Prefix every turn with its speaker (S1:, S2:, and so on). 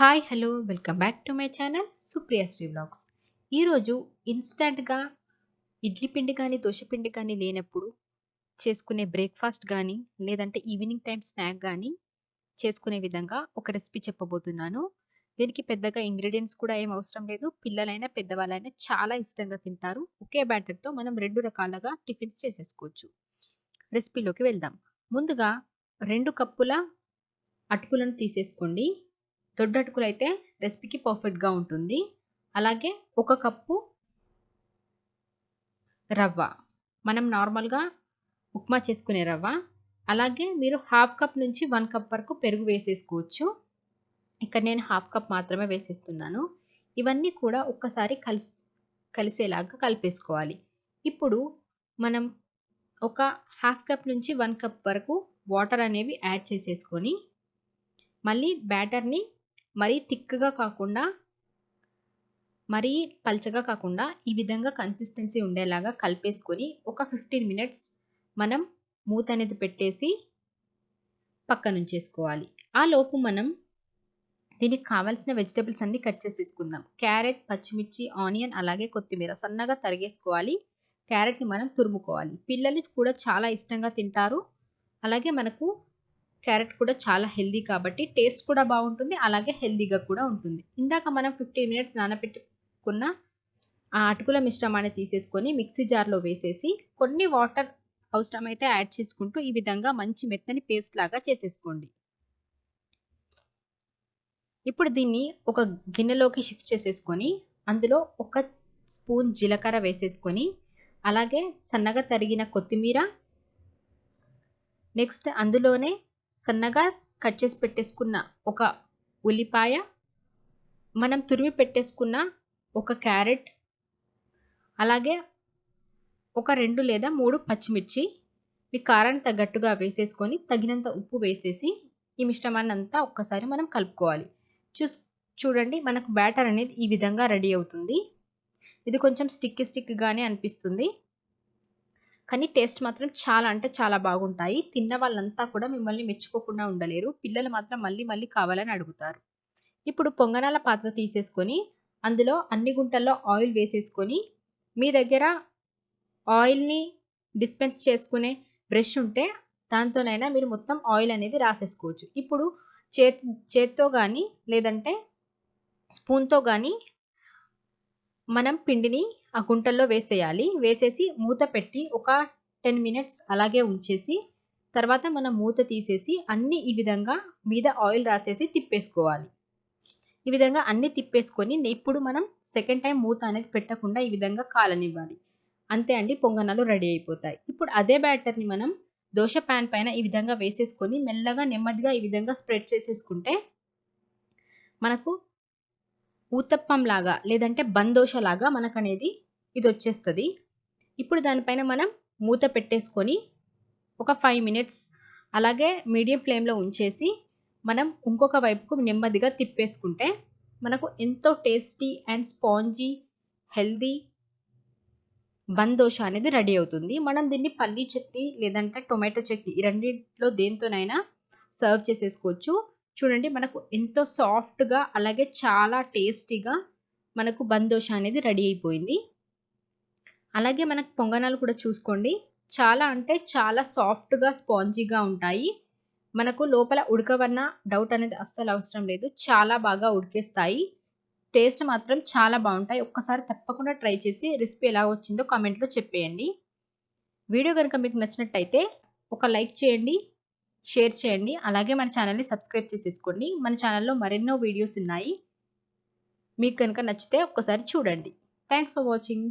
S1: Hi hello welcome back to my channel Supriya Sri blogs ఈరోజు ఇన్స్టంట్గా ఇడ్లీ పిండి కానీ దోశ పిండి కానీ లేనప్పుడు చేసుకునే బ్రేక్ఫాస్ట్ కానీ లేదంటే ఈవినింగ్ టైం స్నాక్ కానీ చేసుకునే విధంగా ఒక రెసిపీ చెప్పబోతున్నాను. దీనికి పెద్దగా ఇంగ్రీడియంట్స్ కూడా ఏం అవసరం లేదు. పిల్లలైనా పెద్దవాళ్ళైనా చాలా ఇష్టంగా తింటారు. ఒకే బ్యాటర్తో మనం రెండు రకాలుగా టిఫిన్స్ చేసేసుకోవచ్చు. రెసిపీలోకి వెళ్దాం. ముందుగా రెండు కప్పుల అటుకులను తీసేసుకోండి. దొడ్డటుకులు అయితే రెసిపీకి పర్ఫెక్ట్గా ఉంటుంది. అలాగే ఒక కప్పు రవ్వ. మనం నార్మల్గా ఉప్మా చేసుకునే రవ్వ. అలాగే మీరు హాఫ్ కప్ నుంచి వన్ కప్ వరకు పెరుగు వేసేసుకోవచ్చు. ఇక్కడ నేను హాఫ్ కప్ మాత్రమే వేసేస్తున్నాను. ఇవన్నీ కూడా ఒక్కసారి కలిసి కలిసేలాగా కలిపేసుకోవాలి. ఇప్పుడు మనం ఒక హాఫ్ కప్ నుంచి వన్ కప్ వరకు వాటర్ అనేవి యాడ్ చేసేసుకొని మళ్ళీ బ్యాటర్ని మరీ థిక్గా కాకుండా మరీ పల్చగా కాకుండా ఈ విధంగా కన్సిస్టెన్సీ ఉండేలాగా కలిపేసుకొని ఒక ఫిఫ్టీన్ మినిట్స్ మనం మూత అనేది పెట్టేసి పక్కన ఉంచేసుకోవాలి. ఆ లోపు మనం దీనికి కావాల్సిన వెజిటబుల్స్ అన్ని కట్ చేసి తీసుకుందాం. క్యారెట్ పచ్చిమిర్చి ఆనియన్ అలాగే కొత్తిమీర సన్నగా తరిగేసుకోవాలి. క్యారెట్ని మనం తురుముకోవాలి. పిల్లలు కూడా చాలా ఇష్టంగా తింటారు. అలాగే మనకు క్యారెట్ కూడా చాలా హెల్దీ కాబట్టి టేస్ట్ కూడా బాగుంటుంది అలాగే హెల్దీగా కూడా ఉంటుంది. ఇందాక మనం ఫిఫ్టీన్ మినిట్స్ నానబెట్టుకున్న ఆ అటుకుల మిశ్రమాన్ని తీసేసుకొని మిక్సీ జార్లో వేసేసి కొన్ని వాటర్ అవసరమైతే యాడ్ చేసుకుంటూ ఈ విధంగా మంచి మెత్తని పేస్ట్ లాగా చేసేసుకోండి. ఇప్పుడు దీన్ని ఒక గిన్నెలోకి షిఫ్ట్ చేసేసుకొని అందులో ఒక స్పూన్ జీలకర్ర వేసేసుకొని అలాగే సన్నగా తరిగిన కొత్తిమీర నెక్స్ట్ అందులోనే సన్నగా కట్ చేసి పెట్టేసుకున్న ఒక ఉల్లిపాయ మనం తురిమి పెట్టేసుకున్న ఒక క్యారెట్ అలాగే ఒక రెండు లేదా మూడు పచ్చిమిర్చి మీ కారాన్ని తగ్గట్టుగా వేసేసుకొని తగినంత ఉప్పు వేసేసి ఈ మిశ్రమాన్ని అంతా ఒక్కసారి మనం కలుపుకోవాలి. చూస్ చూడండి మనకు బ్యాటర్ అనేది ఈ విధంగా రెడీ అవుతుంది. ఇది కొంచెం స్టిక్ స్టిక్గానే అనిపిస్తుంది. కానీ టేస్ట్ మాత్రం చాలా అంటే చాలా బాగుంటాయి. తిన్న వాళ్ళంతా కూడా మిమ్మల్ని మెచ్చుకోకుండా ఉండలేరు. పిల్లలు మాత్రం మళ్ళీ మళ్ళీ కావాలని అడుగుతారు. ఇప్పుడు పొంగనాల పాత్ర తీసేసుకొని అందులో అన్ని గుంటల్లో ఆయిల్ వేసేసుకొని మీ దగ్గర ఆయిల్ని డిస్పెన్స్ చేసుకునే బ్రష్ ఉంటే దాంతోనైనా మీరు మొత్తం ఆయిల్ అనేది రాసేసుకోవచ్చు. ఇప్పుడు చేత్ చేత్తో కానీ లేదంటే స్పూన్తో కానీ మనం పిండిని ఆ గుంటల్లో వేసేయాలి. వేసేసి మూత పెట్టి ఒక టెన్ మినిట్స్ అలాగే ఉంచేసి తర్వాత మనం మూత తీసేసి అన్ని ఈ విధంగా మీద ఆయిల్ రాసేసి తిప్పేసుకోవాలి. ఈ విధంగా అన్ని తిప్పేసుకొని ఇప్పుడు మనం సెకండ్ టైం మూత అనేది పెట్టకుండా ఈ విధంగా కాలనివ్వాలి. అంతే అండి పొంగనాలు రెడీ అయిపోతాయి. ఇప్పుడు అదే బ్యాటర్ని మనం దోశ ప్యాన్ పైన ఈ విధంగా వేసేసుకొని మెల్లగా నెమ్మదిగా ఈ విధంగా స్ప్రెడ్ చేసేసుకుంటే మనకు ఊతప్పం లాగా లేదంటే బందోష లాగా మనకు అనేది ఇది వచ్చేస్తుంది ఇప్పుడు దానిపైన మనం మూత పెట్టేసుకొని ఒక ఫైవ్ మినిట్స్ అలాగే మీడియం ఫ్లేమ్లో ఉంచేసి మనం ఇంకొక వైపుకు నెమ్మదిగా తిప్పేసుకుంటే మనకు ఎంతో టేస్టీ అండ్ స్పాంజీ హెల్దీ బందోష అనేది రెడీ అవుతుంది. మనం దీన్ని పల్లీ చట్నీ లేదంటే టొమాటో చట్నీ ఈ రెండింటిలో దేంతోనైనా సర్వ్ చేసేసుకోవచ్చు. చూడండి మనకు ఎంతో సాఫ్ట్గా అలాగే చాలా టేస్టీగా మనకు బందోష అనేది రెడీ అయిపోయింది. అలాగే మనకు పొంగనాలు కూడా చూసుకోండి. చాలా అంటే చాలా సాఫ్ట్గా స్పాంజీగా ఉంటాయి. మనకు లోపల ఉడకవన్న డౌట్ అనేది అస్సలు అవసరం లేదు. చాలా బాగా ఉడికేస్తాయి. టేస్ట్ మాత్రం చాలా బాగుంటాయి. ఒక్కసారి తప్పకుండా ట్రై చేసి రెసిపీ ఎలా వచ్చిందో కామెంట్లో చెప్పేయండి. వీడియో కనుక మీకు నచ్చినట్టయితే ఒక లైక్ చేయండి. షేర్ చేయండి. అలాగే మన ఛానల్ని సబ్స్క్రైబ్ చేసేసుకోండి. మన ఛానల్లో మరెన్నో వీడియోస్ ఉన్నాయి. మీకు కనుక నచ్చితే ఒక్కసారి చూడండి. Thanks for watching